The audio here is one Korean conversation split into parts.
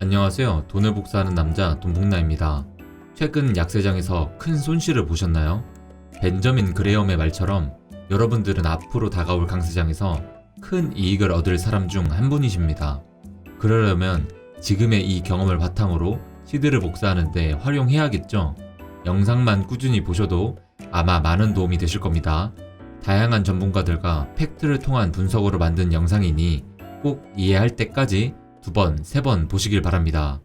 안녕하세요. 돈을 복사하는 남자 돈복나입니다. 최근 약세장에서 큰 손실을 보셨나요? 벤저민 그레엄의 말처럼 여러분들은 앞으로 다가올 강세장에서 큰 이익을 얻을 사람 중 한 분이십니다. 그러려면 지금의 이 경험을 바탕으로 시드를 복사하는데 활용해야겠죠? 영상만 꾸준히 보셔도 아마 많은 도움이 되실 겁니다. 다양한 전문가들과 팩트를 통한 분석으로 만든 영상이니 꼭 이해할 때까지 두 번, 세 번 보시길 바랍니다.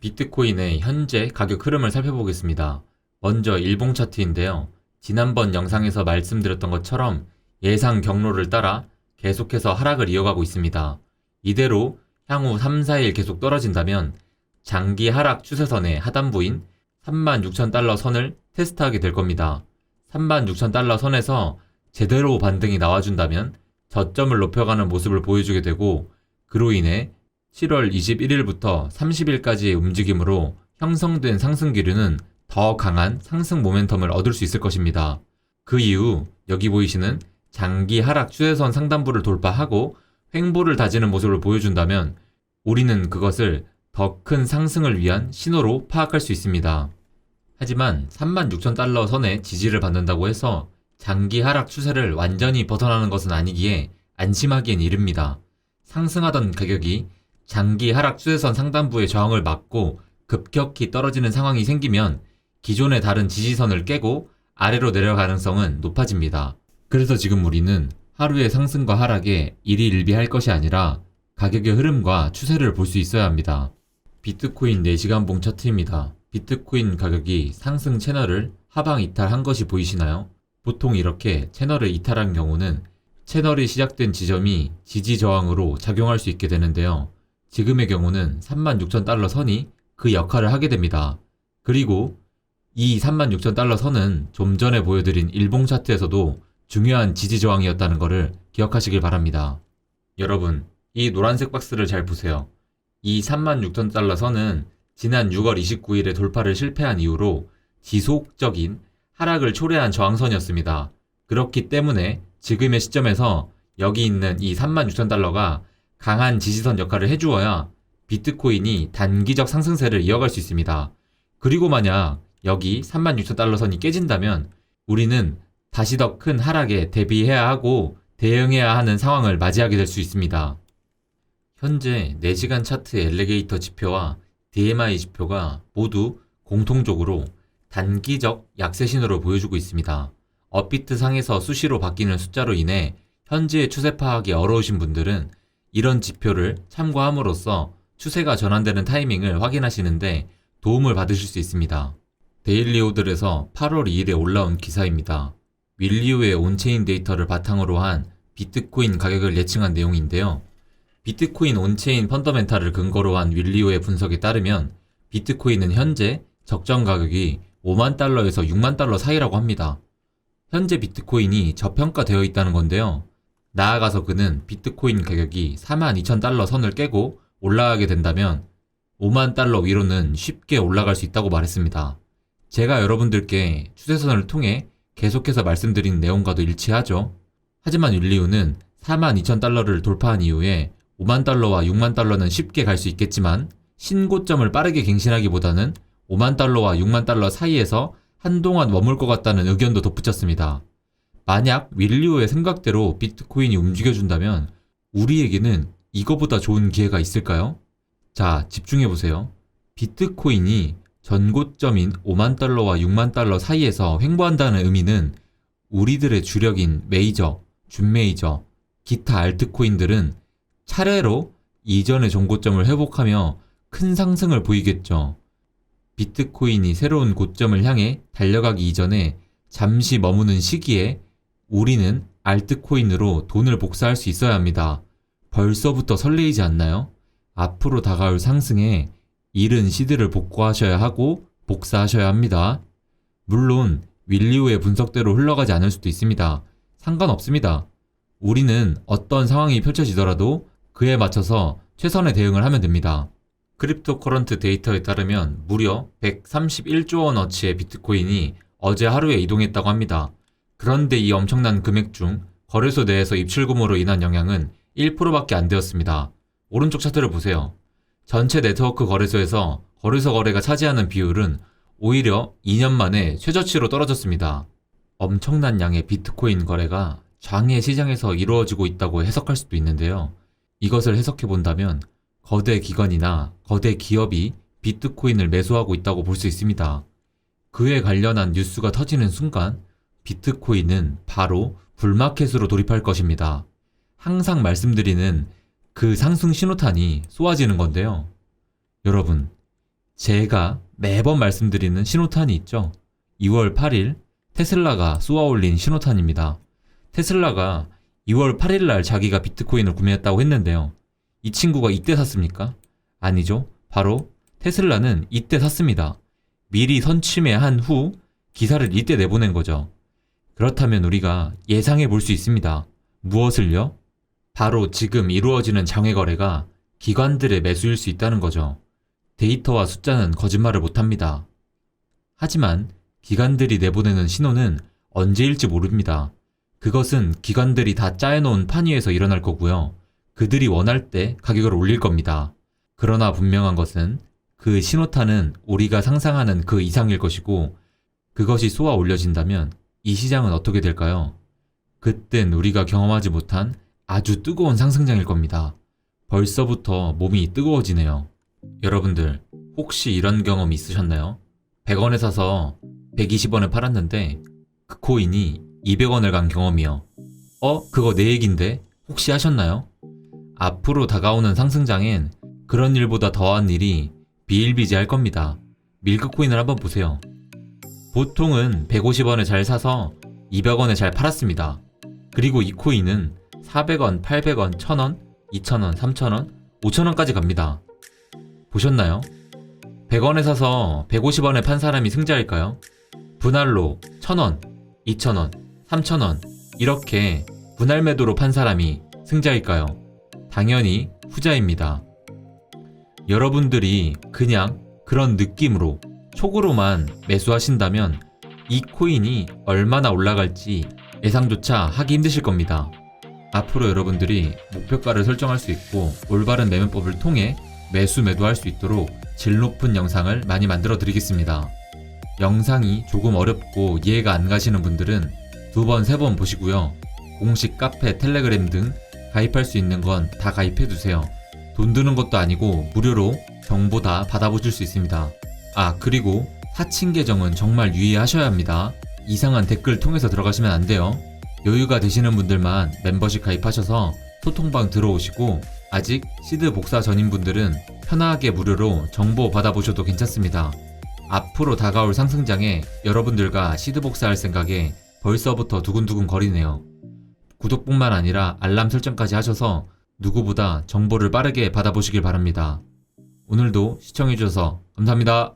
비트코인의 현재 가격 흐름을 살펴보겠습니다. 먼저 일봉 차트인데요. 지난번 영상에서 말씀드렸던 것처럼 예상 경로를 따라 계속해서 하락을 이어가고 있습니다. 이대로 향후 3, 4일 계속 떨어진다면 장기 하락 추세선의 하단부인 36,000달러 선을 테스트하게 될 겁니다. 36,000달러 선에서 제대로 반등이 나와준다면 저점을 높여가는 모습을 보여주게 되고 그로 인해 7월 21일부터 30일까지의 움직임으로 형성된 상승 기류는 더 강한 상승 모멘텀을 얻을 수 있을 것입니다. 그 이후 여기 보이시는 장기 하락 추세선 상단부를 돌파하고 횡보를 다지는 모습을 보여준다면 우리는 그것을 더 큰 상승을 위한 신호로 파악할 수 있습니다. 하지만 36,000달러 선의 지지를 받는다고 해서 장기 하락 추세를 완전히 벗어나는 것은 아니기에 안심하기엔 이릅니다. 상승하던 가격이 장기 하락 추세선 상단부의 저항을 막고 급격히 떨어지는 상황이 생기면 기존의 다른 지지선을 깨고 아래로 내려갈 가능성은 높아집니다. 그래서 지금 우리는 하루의 상승과 하락에 일희일비할 것이 아니라 가격의 흐름과 추세를 볼 수 있어야 합니다. 비트코인 4시간 봉 차트입니다. 비트코인 가격이 상승 채널을 하방 이탈한 것이 보이시나요? 보통 이렇게 채널을 이탈한 경우는 채널이 시작된 지점이 지지 저항으로 작용할 수 있게 되는데요. 지금의 경우는 36,000달러 선이 그 역할을 하게 됩니다. 그리고 이 36,000달러 선은 좀 전에 보여드린 일봉 차트에서도 중요한 지지 저항이었다는 것을 기억하시길 바랍니다. 여러분, 이 노란색 박스를 잘 보세요. 이 36,000달러 선은 지난 6월 29일에 돌파를 실패한 이후로 지속적인 하락을 초래한 저항선이었습니다. 그렇기 때문에 지금의 시점에서 여기 있는 이 36,000달러가 강한 지지선 역할을 해주어야 비트코인이 단기적 상승세를 이어갈 수 있습니다. 그리고 만약 여기 36,000달러 선이 깨진다면 우리는 다시 더 큰 하락에 대비해야 하고 대응해야 하는 상황을 맞이하게 될 수 있습니다. 현재 4시간 차트 엘리게이터 지표와 DMI 지표가 모두 공통적으로 단기적 약세 신호를 보여주고 있습니다. 업비트 상에서 수시로 바뀌는 숫자로 인해 현재의 추세 파악이 어려우신 분들은 이런 지표를 참고함으로써 추세가 전환되는 타이밍을 확인하시는데 도움을 받으실 수 있습니다. 데일리 오들에서 8월 2일에 올라온 기사입니다. 윌리오의 온체인 데이터를 바탕으로 한 비트코인 가격을 예측한 내용인데요. 비트코인 온체인 펀더멘탈을 근거로 한 윌리오의 분석에 따르면 비트코인은 현재 적정 가격이 5만 달러에서 6만 달러 사이라고 합니다. 현재 비트코인이 저평가되어 있다는 건데요. 나아가서 그는 비트코인 가격이 4만 2천 달러 선을 깨고 올라가게 된다면 5만 달러 위로는 쉽게 올라갈 수 있다고 말했습니다. 제가 여러분들께 추세선을 통해 계속해서 말씀드린 내용과도 일치하죠. 하지만 윌리우는 4만 2천 달러를 돌파한 이후에 5만 달러와 6만 달러는 쉽게 갈 수 있겠지만 신고점을 빠르게 갱신하기보다는 5만 달러와 6만 달러 사이에서 한동안 머물 것 같다는 의견도 덧붙였습니다. 만약 윌리오의 생각대로 비트코인이 움직여준다면 우리에게는 이거보다 좋은 기회가 있을까요? 자, 집중해보세요. 비트코인이 전고점인 5만 달러와 6만 달러 사이에서 횡보한다는 의미는 우리들의 주력인 메이저, 준메이저, 기타 알트코인들은 차례로 이전의 전고점을 회복하며 큰 상승을 보이겠죠. 비트코인이 새로운 고점을 향해 달려가기 이전에 잠시 머무는 시기에 우리는 알트코인으로 돈을 복사할 수 있어야 합니다. 벌써부터 설레이지 않나요? 앞으로 다가올 상승에 잃은 시드를 복구하셔야 하고 복사하셔야 합니다. 물론 윌리오의 분석대로 흘러가지 않을 수도 있습니다. 상관없습니다. 우리는 어떤 상황이 펼쳐지더라도 그에 맞춰서 최선의 대응을 하면 됩니다. 크립토 커런트 데이터에 따르면 무려 131조 원어치의 비트코인이 어제 하루에 이동했다고 합니다. 그런데 이 엄청난 금액 중 거래소 내에서 입출금으로 인한 영향은 1%밖에 안 되었습니다. 오른쪽 차트를 보세요. 전체 네트워크 거래소에서 거래소 거래가 차지하는 비율은 오히려 2년 만에 최저치로 떨어졌습니다. 엄청난 양의 비트코인 거래가 장외 시장에서 이루어지고 있다고 해석할 수도 있는데요. 이것을 해석해 본다면 거대 기관이나 거대 기업이 비트코인을 매수하고 있다고 볼 수 있습니다. 그에 관련한 뉴스가 터지는 순간 비트코인은 바로 불마켓으로 돌입할 것입니다. 항상 말씀드리는 그 상승 신호탄이 쏘아지는 건데요. 여러분, 제가 매번 말씀드리는 신호탄이 있죠. 2월 8일 테슬라가 쏘아 올린 신호탄입니다. 테슬라가 2월 8일 날 자기가 비트코인을 구매했다고 했는데요. 이 친구가 이때 샀습니까? 아니죠. 바로 테슬라는 이때 샀습니다. 미리 선취매한 후 기사를 이때 내보낸 거죠. 그렇다면 우리가 예상해 볼 수 있습니다. 무엇을요? 바로 지금 이루어지는 장외 거래가 기관들의 매수일 수 있다는 거죠. 데이터와 숫자는 거짓말을 못합니다. 하지만 기관들이 내보내는 신호는 언제일지 모릅니다. 그것은 기관들이 다 짜여놓은 판 위에서 일어날 거고요. 그들이 원할 때 가격을 올릴 겁니다. 그러나 분명한 것은 그 신호탄은 우리가 상상하는 그 이상일 것이고 그것이 쏘아 올려진다면 이 시장은 어떻게 될까요? 그땐 우리가 경험하지 못한 아주 뜨거운 상승장일 겁니다. 벌써부터 몸이 뜨거워지네요. 여러분들, 혹시 이런 경험 있으셨나요? 100원에 사서 120원에 팔았는데 그 코인이 200원을 간 경험이요. 어? 그거 내 얘긴데? 혹시 하셨나요? 앞으로 다가오는 상승장엔 그런 일보다 더한 일이 비일비재할 겁니다. 밀크코인을 한번 보세요. 보통은 150원에 잘 사서 200원에 잘 팔았습니다. 그리고 이 코인은 400원, 800원, 1000원, 2000원, 3000원, 5000원까지 갑니다. 보셨나요? 100원에 사서 150원에 판 사람이 승자일까요? 분할로 1000원, 2000원, 3000원 이렇게 분할 매도로 판 사람이 승자일까요? 당연히 후자입니다. 여러분들이 그냥 그런 느낌으로 촉으로만 매수하신다면 이 코인이 얼마나 올라갈지 예상조차 하기 힘드실 겁니다. 앞으로 여러분들이 목표가를 설정할 수 있고 올바른 매매법을 통해 매수 매도할 수 있도록 질 높은 영상을 많이 만들어 드리겠습니다. 영상이 조금 어렵고 이해가 안 가시는 분들은 두 번, 세 번 보시고요. 공식 카페, 텔레그램 등 가입할 수 있는 건 다 가입해 두세요. 돈 드는 것도 아니고 무료로 정보 다 받아보실 수 있습니다. 아, 그리고 사칭 계정은 정말 유의하셔야 합니다. 이상한 댓글 통해서 들어가시면 안 돼요. 여유가 되시는 분들만 멤버십 가입하셔서 소통방 들어오시고 아직 시드 복사 전인 분들은 편하게 무료로 정보 받아보셔도 괜찮습니다. 앞으로 다가올 상승장에 여러분들과 시드 복사할 생각에 벌써부터 두근두근 거리네요. 구독뿐만 아니라 알람 설정까지 하셔서 누구보다 정보를 빠르게 받아보시길 바랍니다. 오늘도 시청해주셔서 감사합니다.